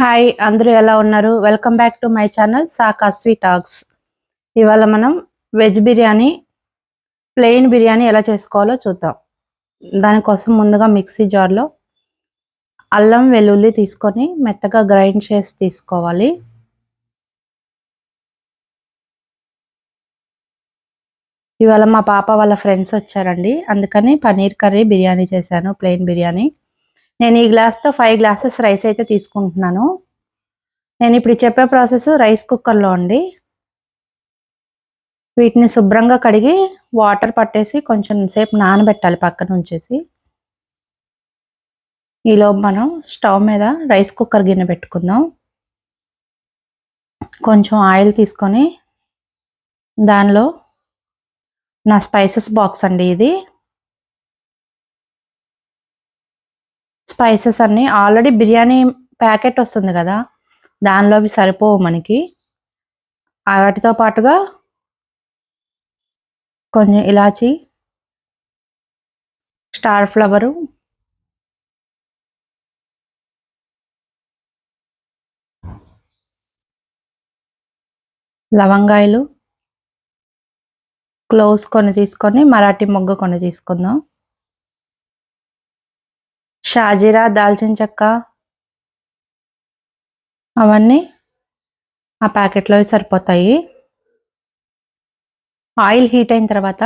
Hi అందరూ ఎలా ఉన్నారు? Welcome back to my channel sweet talks ఇవాళ మనం వెజ్ బిర్యానీ ప్లెయిన్ బిర్యానీ ఎలా చేసుకోవాలో చూద్దాం. దానికోసం ముందుగా మిక్సీ జార్లో అల్లం వెల్లుల్లి తీసుకొని మెత్తగా గ్రైండ్ చేసి తీసుకోవాలి. ఇవాళ మా పాప వాళ్ళ ఫ్రెండ్స్ వచ్చారండి. అందుకని పనీర్ కర్రీ బిర్యానీ చేశాను ప్లెయిన్ బిర్యానీ. నేను ఈ గ్లాస్తో ఫైవ్ గ్లాసెస్ రైస్ అయితే తీసుకుంటున్నాను. నేను ఇప్పుడు చెప్పే ప్రాసెస్ రైస్ కుక్కర్లో అండి. వీటిని శుభ్రంగా కడిగి వాటర్ పట్టేసి కొంచెం సేపు నానబెట్టాలి పక్కన ఉంచేసి. ఈలో మనం స్టవ్ మీద రైస్ కుక్కర్ గిన్నె పెట్టుకుందాం. కొంచెం ఆయిల్ తీసుకొని దానిలో నా స్పైసెస్ బాక్స్ అండి ఇది. స్పైసెస్ అన్నీ. ఆల్రెడీ బిర్యానీ ప్యాకెట్ వస్తుంది కదా దానిలో అవి సరిపోవు మనకి. వాటితో పాటుగా కొంచెం ఇలాచి స్టార్ ఫ్లవరు లవంగాయలు క్లోవ్స్ కొన్ని తీసుకొని మరాఠీ మొగ్గ కొన్ని తీసుకుందాం. షాజీరా దాల్చిన చెక్క అవన్నీ ఆ ప్యాకెట్లో సరిపోతాయి. ఆయిల్ హీట్ అయిన తర్వాత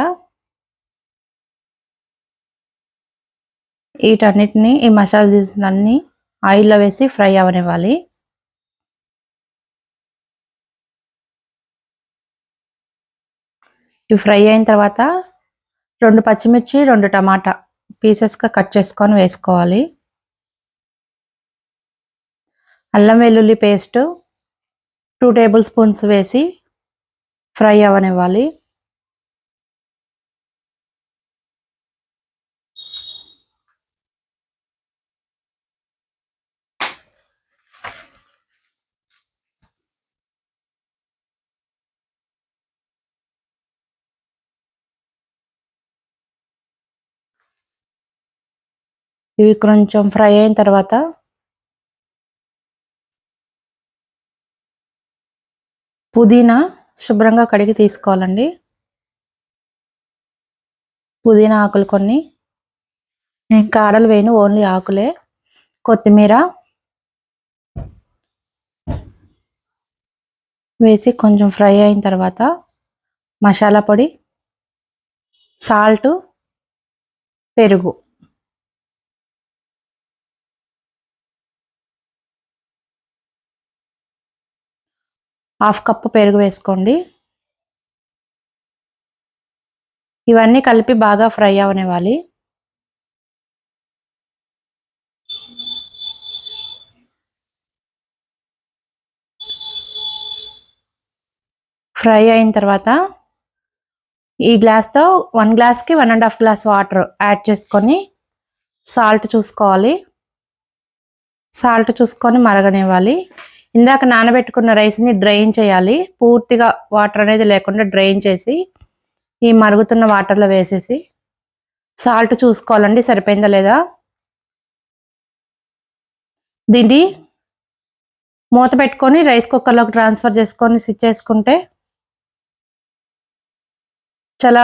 వీటన్నిటిని ఈ మసాలా దినుసులన్నీ ఆయిల్లో వేసి ఫ్రై అవనివ్వాలి. ఇవి ఫ్రై అయిన తర్వాత రెండు పచ్చిమిర్చి రెండు టమాటా. పీసెస్గా కట్ చేసుకొని వేసుకోవాలి. అల్లం వెల్లుల్లి పేస్ట్ టూ టేబుల్ స్పూన్స్ వేసి ఫ్రై అవనివ్వాలి. ఇవి కొంచెం ఫ్రై అయిన తర్వాత పుదీనా శుభ్రంగా కడిగి తీసుకోవాలండి. పుదీనా ఆకులు కొన్ని నేను కాడలు వేయను ఓన్లీ ఆకులే. కొత్తిమీర వేసి కొంచెం ఫ్రై అయిన తర్వాత మసాలా పొడి సాల్ట్ పెరుగు. హాఫ్ కప్పు పెరుగు వేసుకోండి. ఇవన్నీ కలిపి బాగా ఫ్రై అవనివ్వాలి. ఫ్రై అయిన తర్వాత ఈ గ్లాస్తో వన్ గ్లాస్కి one and half glass water add చేసుకొని సాల్ట్ చూసుకోవాలి. సాల్ట్ చూసుకొని మరగనివ్వాలి. ఇందాక నానబెట్టుకున్న రైస్ని డ్రైన్ చేయాలి. పూర్తిగా వాటర్ అనేది లేకుండా డ్రైన్ చేసి ఈ మరుగుతున్న వాటర్లో వేసేసి సాల్ట్ చూసుకోవాలండి. సరిపోయిందా లేదా? దీన్ని మూత పెట్టుకొని రైస్ కుక్కర్లోకి ట్రాన్స్ఫర్ చేసుకొని స్విచ్ చేసుకుంటే చాలా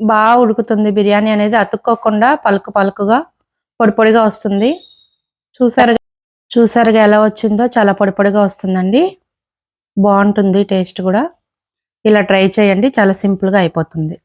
బాగా ఉడుకుతుంది. బిర్యానీ అనేది అతుక్కోకుండా పలుకు పలుకుగా పొడి పొడిగా వస్తుంది. చూసారు చూసారుగా ఎలా వచ్చిందో? చాలా పొడి పొడిగా వస్తుందండి. బాగుంటుంది టేస్ట్ కూడా. ఇలా ట్రై చేయండి. చాలా సింపుల్గా అయిపోతుంది.